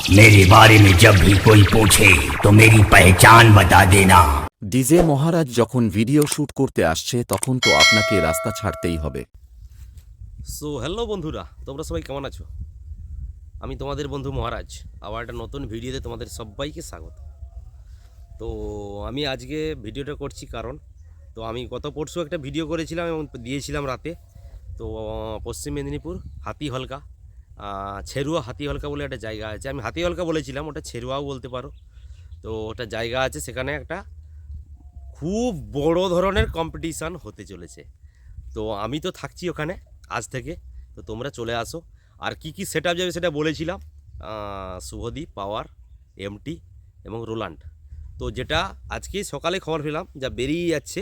मेरे बारे में जब भी कोई पूछे तो मेरी पहचान बता देना ডিজে মহারাজ যখন ভিডিও শুট করতে আসছে তখন তো আপনাকে রাস্তা ছাড়তেই হবে সো হ্যালো বন্ধুরা তোমরা সবাই কেমন আছো আমি তোমাদের বন্ধু মহারাজ আবার একটা নতুন ভিডিওতে তোমাদের সবাইকে স্বাগত তো আমি আজকে ভিডিওটা করছি কারণ তো আমি গত পরশু একটা ভিডিও করেছিলাম এবং দিয়েছিলাম রাতে তো পশ্চিম মেদিনীপুর হাতিহলকা আহ, ছেরুয়া হাতিহলকা বলে একটা জায়গা আছে। আমি হাতিহলকা বলেছিলাম, ওটা ছেরুয়াও বলতে পারো। তো ওটা জায়গা আছে, সেখানে একটা খুব বড় ধরনের কম্পিটিশান হতে চলেছে। তো আমি তো থাকছি ওখানে আজ থেকে, তো তোমরা চলে আসো। আর কি কি সেট যাবে সেটা বলেছিলাম শুভদীপ, পাওয়ার এমটি এবং রোলান্ড। তো যেটা আজকে সকালে খবর পেলাম, যা বেরিয়ে যাচ্ছে।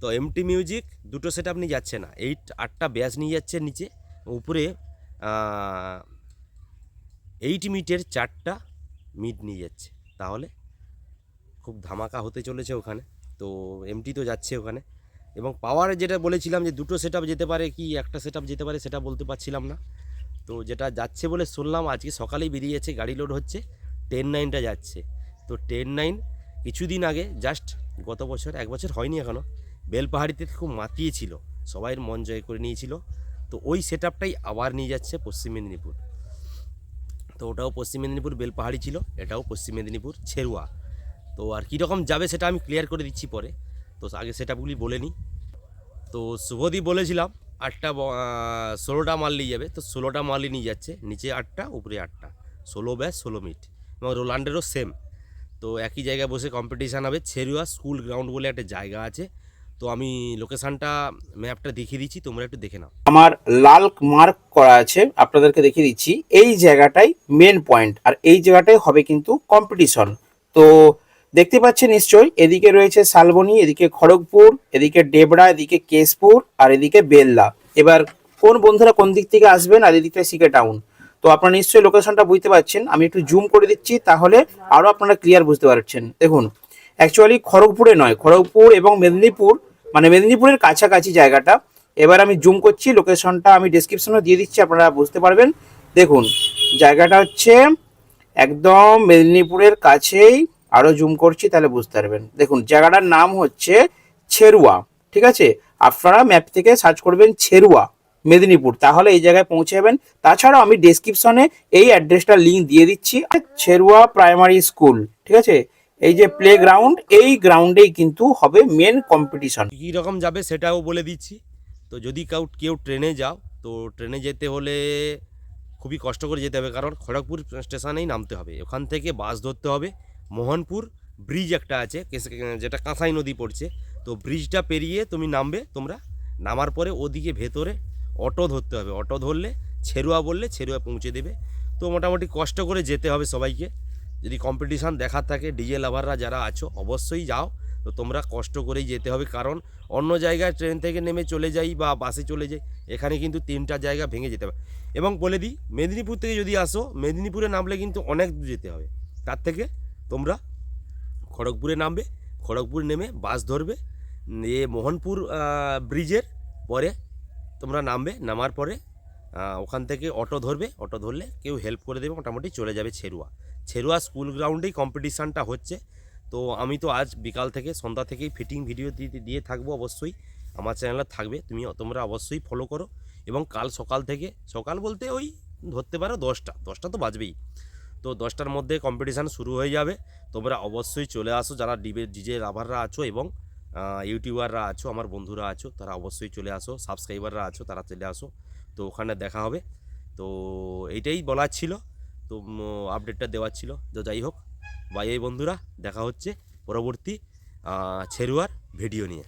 তো এমটি মিউজিক দুটো সেট নিয়ে যাচ্ছে না এইট আটটা ব্যাস নিয়ে যাচ্ছে নিচে। উপরে এইট মিটের চারটা মিট নিয়ে যাচ্ছে। তাহলে খুব ধামাকা হতে চলেছে ওখানে। তো এমটি তো যাচ্ছে ওখানে। এবং পাওয়ার যেটা বলেছিলাম যে দুটো সেট যেতে পারে কি, একটা সেট যেতে পারে সেটা বলতে পারছিলাম না। তো যেটা যাচ্ছে বলে শুনলাম, আজকে সকালেই বেরিয়েছে গাড়ি লোড হচ্ছে টেন নাইনটা যাচ্ছে। তো টেন নাইন কিছুদিন আগে জাস্ট গত বছর, এক বছর হয়নি এখনও বেলপাহাড়িতে খুব মাতিয়েছিল। সবাইয়ের মন জয় করে নিয়েছিল। তো ওই সেট আবার নিয়ে যাচ্ছে পশ্চিম মেদিনীপুর। তো ওটাও পশ্চিম মেদিনীপুর বেলপাহাড়ি ছিল, এটাও পশ্চিম মেদিনীপুর ছেরুয়া। তো আর কীরকম যাবে সেটা আমি ক্লিয়ার করে দিচ্ছি পরে। তো আগে সেটাগুলি বলে নিই। তো শুভদীপ বলেছিলাম, আটটা ষোলোটা মাল নিয়ে যাবে। তো ষোলোটা মালই নিয়ে যাচ্ছে, নিচে আটটা, উপরে আটটা। ষোলো ব্যাস, ষোলো মিট এবং রোলান্ডেরও সেম তো একই জায়গায় বসে কম্পিটিশান হবে। ছেরুয়া স্কুল গ্রাউন্ড বলে একটা জায়গা আছে। তো আমি লোকেশানটা, ম্যাপটা দেখিয়ে দিচ্ছি, তোমরা একটু দেখে নাও। আমার লাল মার্ক করা আছে, আপনাদেরকে দেখিয়ে দিচ্ছি। এই জায়গাটাই মেন পয়েন্ট আর এই জায়গাটাই হবে কিন্তু কম্পিটিশন তো দেখতে পাচ্ছেন নিশ্চয়ই, এদিকে রয়েছে শালবনি, এদিকে খড়গপুর, এদিকে ডেবরা, এদিকে কেশপুর, আর এদিকে বেল্লা। এবার কোন বন্ধুরা কোন দিক থেকে আসবেন, আর এদিকটা সিকে টাউন। তো আপনারা নিশ্চয়ই লোকেশনটা বুঝতে পারছেন, আমি একটু জুম করে দিচ্ছি, তাহলে আরও আপনারা ক্লিয়ার বুঝতে পারছেন। দেখুন অ্যাকচুয়ালি খড়গপুরে নয়, খড়গপুর এবং মেদিনীপুর মানে মেদিনীপুরের কাছাকাছি জায়গাটা। এবার আমি জুম করছি লোকেশনটা আমি ডেসক্রিপশনে দিয়ে দিচ্ছি, আপনারা বুঝতে পারবেন। দেখুন, জায়গাটা হচ্ছে একদম মেদিনীপুরের কাছেই। আরও জুম করছি, তাহলে বুঝতে পারবেন। দেখুন, জায়গাটার নাম হচ্ছে ছেরুয়া, ঠিক আছে? আপনারা ম্যাপ থেকে সার্চ করবেন ছেরুয়া, মেদিনীপুর। তাহলে এই জায়গায় পৌঁছে যাবেন। তাছাড়াও আমি ডেসক্রিপশনে এই অ্যাড্রেসটা লিঙ্ক দিয়ে দিচ্ছি। ছেরুয়া প্রাইমারি স্কুল ঠিক আছে? এই যে প্লে গ্রাউন্ড এই গ্রাউন্ডেই কিন্তু হবে মেন কম্পিটিশন কী রকম যাবে সেটাও বলে দিচ্ছি। তো যদি কেউ কেউ ট্রেনে যাও, তো ট্রেনে যেতে হলে খুবই কষ্ট করে যেতে হবে। কারণ খড়গপুর স্টেশনেই নামতে হবে। ওখান থেকে বাস ধরতে হবে। মোহনপুর ব্রিজ একটা আছে যেটা কাঁসাই নদী পড়ছে। তো ব্রিজটা পেরিয়ে তুমি নামবে, তোমরা নামার পরে ওদিকে ভেতরে অটো ধরতে হবে। অটো ধরলে, ছেরুয়া বললে ছেরুয়া পৌঁছে দেবে। তো মোটামুটি কষ্ট করে যেতে হবে সবাইকে। যদি কম্পিটিশান দেখার থাকে ডিজে লাভাররা যারা আছো, অবশ্যই যাও। তো তোমরা কষ্ট করেই যেতে হবে, কারণ অন্য জায়গায় ট্রেন থেকে নেমে চলে যাই বা বাসে চলে যাই, এখানে কিন্তু তিনটা জায়গা ভেঙে যেতে হবে এবং বলে দিই, মেদিনীপুর থেকে যদি আসো, মেদিনীপুরে নামলে কিন্তু অনেক দূর যেতে হবে। তার থেকে তোমরা খড়গপুরে নামবে, খড়গপুর নেমে বাস ধরবে এ মোহনপুর ব্রিজের পরে তোমরা নামবে, নামার পরে ওখান থেকে অটো ধরবে, অটো ধরলে কেউ হেল্প করে দেবে, মোটামুটি চলে যাবে ছেরুয়া। ছেরুয়া স্কুল গ্রাউন্ডেই কম্পিটিশানটা হচ্ছে। তো আমি তো আজ বিকাল থেকে, সন্ধ্যা থেকেই ফিটিং ভিডিও দিয়ে দিয়ে থাকব অবশ্যই। আমার চ্যানেলে থাকবে, তুমি তোমরা অবশ্যই ফলো করো। এবং কাল সকাল থেকে, সকাল বলতে ওই ধরতে পারো দশটা দশটা তো বাজবেই। তো দশটার মধ্যে কম্পিটিশান শুরু হয়ে যাবে। তোমরা অবশ্যই চলে আসো, যারা ডিবে ডিজে লাভাররা আছো এবং ইউটিউবাররা আছো, আমার বন্ধুরা আছো, তারা অবশ্যই চলে আসো সাবস্ক্রাইবাররা আছো, তারা চলে আসো। তো ওখানে দেখা হবে। তো এইটাই বলার ছিল। তো আপডেটটা দেওয়ার ছিল। তো যাই হোক বাই বন্ধুরা, দেখা হচ্ছে পরবর্তী ছেরুয়ার ভিডিও নিয়ে।